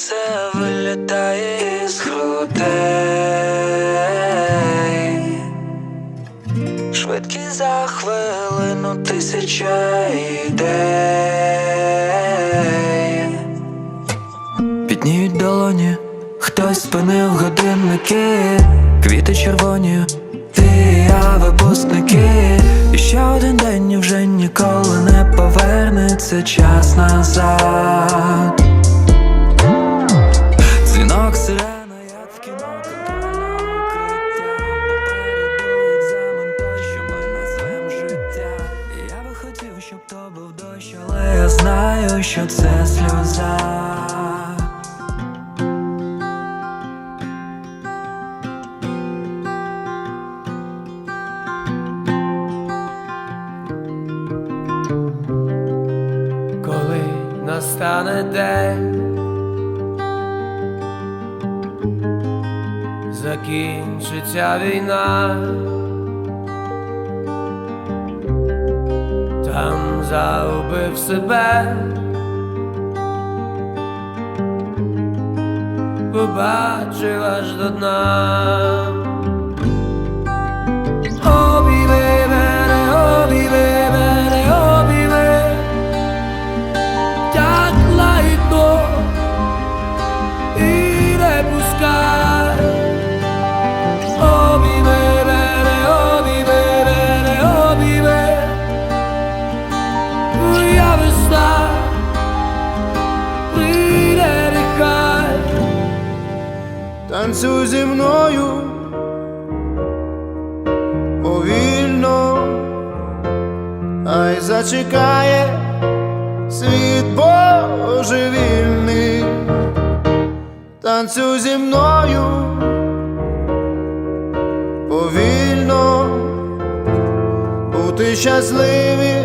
серце вилітає з грудей. Швидкі за хвилину тисяча ідей. Підніють долоні, хтось спинив годинники, квіти червоні, ти я випускники. І ще один день вже ніколи не повернеться час назад. Щоб то був дощ, але я знаю, що це сльоза. коли настане день, закінчиться війна, там загубив себе, побачив аж до дна. Танцюй зі мною. Повільно, ай зачекає світ божевільний, танцюй зі мною. Повільно, бути щасливі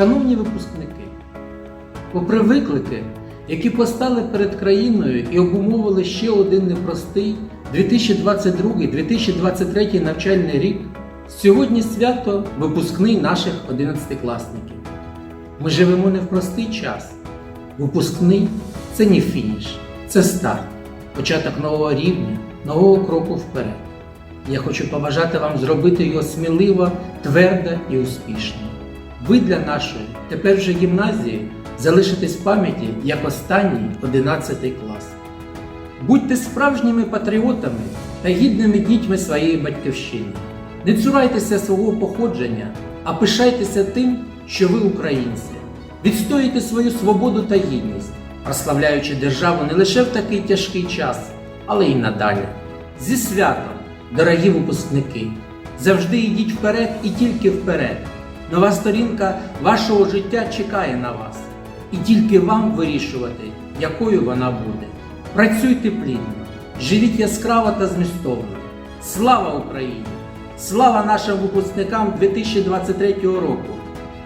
Шановні випускники, попри виклики, які постали перед країною і обумовили ще один непростий 2022-2023 навчальний рік, сьогодні свято випускний наших 11-класників. Ми живемо не в простий час. Випускний це не фініш, це старт, початок нового рівня, нового кроку вперед. Я хочу побажати вам зробити його сміливо, твердо і успішно. Ви для нашої, тепер вже гімназії, залишитесь в пам'яті як останній 11 клас. Будьте справжніми патріотами та гідними дітьми своєї батьківщини. Не цурайтеся свого походження, а пишайтеся тим, що ви українці. Відстоюйте свою свободу та гідність, прославляючи державу не лише в такий тяжкий час, але й надалі. Зі святом, дорогі випускники! Завжди йдіть вперед і тільки вперед. Нова сторінка вашого життя чекає на вас, і тільки вам вирішувати, якою вона буде. Працюйте плідно, живіть яскраво та змістовно. Слава Україні! Слава нашим випускникам 2023 року!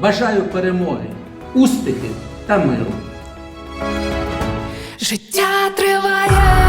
Бажаю перемоги, успіхів та миру! Життя триває,